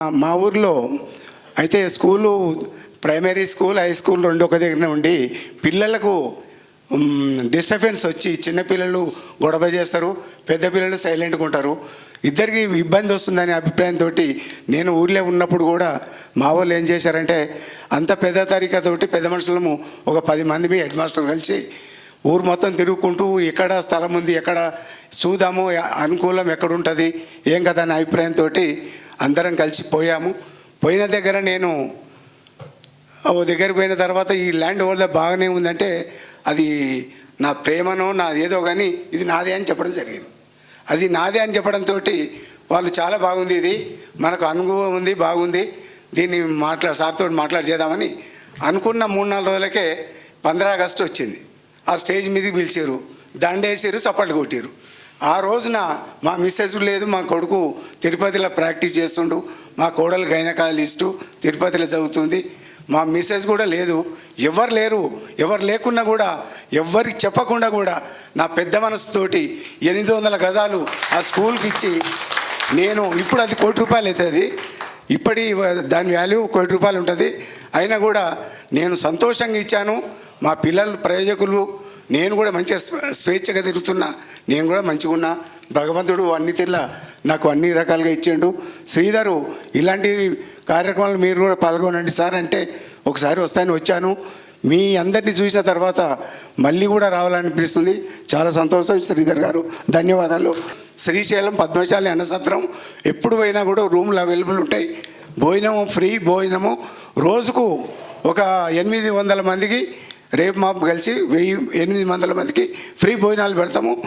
మా ఊర్లో అయితే school primary school high school రెండు ఒక దగ్గర ఉండి పిల్లలకు డిస్టర్బెన్స్ వచ్చి చిన్నపిల్లలు గొడవ చేస్తారు పెద్ద పిల్లలు సైలెంట్గా ఉంటారు. ఇద్దరికి ఇబ్బంది వస్తుందనే అభిప్రాయంతో నేను ఊర్లో ఉన్నప్పుడు కూడా మా వాళ్ళు ఏం చేశారంటే అంత పెద్ద తరికతోటి పెద్ద మనుషులము ఒక పది మంది మీ హెడ్ మాస్టర్ కలిసి ఊరు మొత్తం తిరుగుకుంటూ ఎక్కడ స్థలం ఉంది ఎక్కడ చూద్దాము అనుకూలం ఎక్కడ ఉంటుంది ఏం కదా అనే అభిప్రాయంతో అందరం కలిసి పోయాము. పోయిన దగ్గర నేను ఓ దగ్గరికి పోయిన తర్వాత ఈ ల్యాండ్ ఓవర్లో బాగానే ఉందంటే అది నా ప్రేమనో నా ఏదో కానీ ఇది నాదే అని చెప్పడం జరిగింది. అది నాదే అని చెప్పడంతో వాళ్ళు చాలా బాగుంది ఇది. మనకు అనుభవం ఉంది బాగుంది. దీన్ని మాట్లా సార్తో మాట్లాడి చేద్దామని అనుకున్న మూడు నాలుగు రోజులకే పంద్రా ఆగస్టు వచ్చింది. ఆ స్టేజ్ మీదకి పిలిచారు. దండేసారు చప్పట్లు కొట్టారు. ఆ రోజున మా మిస్సెస్ లేదు మా కొడుకు తిరుపతిలో ప్రాక్టీస్ చేస్తుండు మా కోడలు గైనకాలిస్టు తిరుపతిలో చదువుతుంది. మా మిస్సెస్ కూడా లేదు. ఎవరు లేరు ఎవరు లేకున్నా కూడా ఎవరికి చెప్పకుండా కూడా నా పెద్ద మనసుతోటి ఎనిమిది వందల గజాలు ఆ స్కూల్కి ఇచ్చి నేను ఇప్పుడు అది కోటి రూపాయలు అవుతుంది. ఇప్పటి దాని వాల్యూ కోటి రూపాయలు ఉంటుంది. అయినా కూడా నేను సంతోషంగా ఇచ్చాను. మా పిల్లలు ప్రయోజకులు నేను కూడా మంచిగా స్వే- స్వేచ్ఛగా తిరుగుతున్నా. నేను కూడా మంచిగా ఉన్నా. భగవంతుడు అన్ని తెల్ల నాకు అన్ని రకాలుగా ఇచ్చిండు. శ్రీధరు ఇలాంటి కార్యక్రమాలు మీరు కూడా పాల్గొనండి సార్. అంటే ఒకసారి వస్తాను వచ్చాను. మీ అందరినీ చూసిన తర్వాత మళ్ళీ కూడా రావాలనిపిస్తుంది. చాలా సంతోషం శ్రీధర్ గారు. ధన్యవాదాలు. శ్రీశైలం పద్మశాలి అన్నసత్రం ఎప్పుడు పోయినా కూడా రూమ్లు అవైలబుల్ ఉంటాయి. భోజనము ఫ్రీ భోజనము. రోజుకు ఒక ఎనిమిది వందల మందికి రేపు మాపు కలిసి వెయ్యి ఎనిమిది వందల మందికి ఫ్రీ భోజనాలు పెడతాము.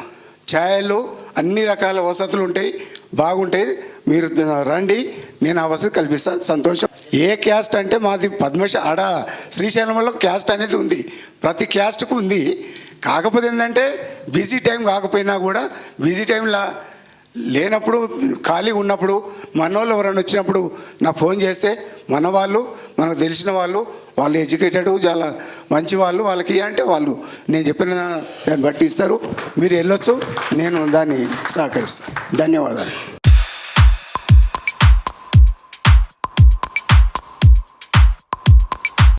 ఛాయలు అన్ని రకాల వసతులు ఉంటాయి బాగుంటాయి. మీరు రండి నేను ఆ వసతి కల్పిస్తాను సంతోషం. ఏ క్యాస్ట్ అంటే మాది పద్మశ ఆడ శ్రీశైలంలో క్యాస్ట్ అనేది ఉంది. ప్రతి క్యాస్ట్కు ఉంది. కాకపోతే ఏంటంటే బిజీ టైం కాకపోయినా కూడా బిజీ టైంలో లేనప్పుడు ఖాళీ ఉన్నప్పుడు మనోళ్ళు ఎవరైనా వచ్చినప్పుడు నా ఫోన్ చేస్తే మన వాళ్ళు మనకు తెలిసిన వాళ్ళు వాళ్ళు ఎడ్యుకేటెడ్ చాలా మంచి వాళ్ళు వాళ్ళకి అంటే వాళ్ళు నేను చెప్పిన దాన్ని బట్టి ఇస్తారు. మీరు వెళ్ళొచ్చు నేను దాన్ని సహకరిస్తాను. ధన్యవాదాలు.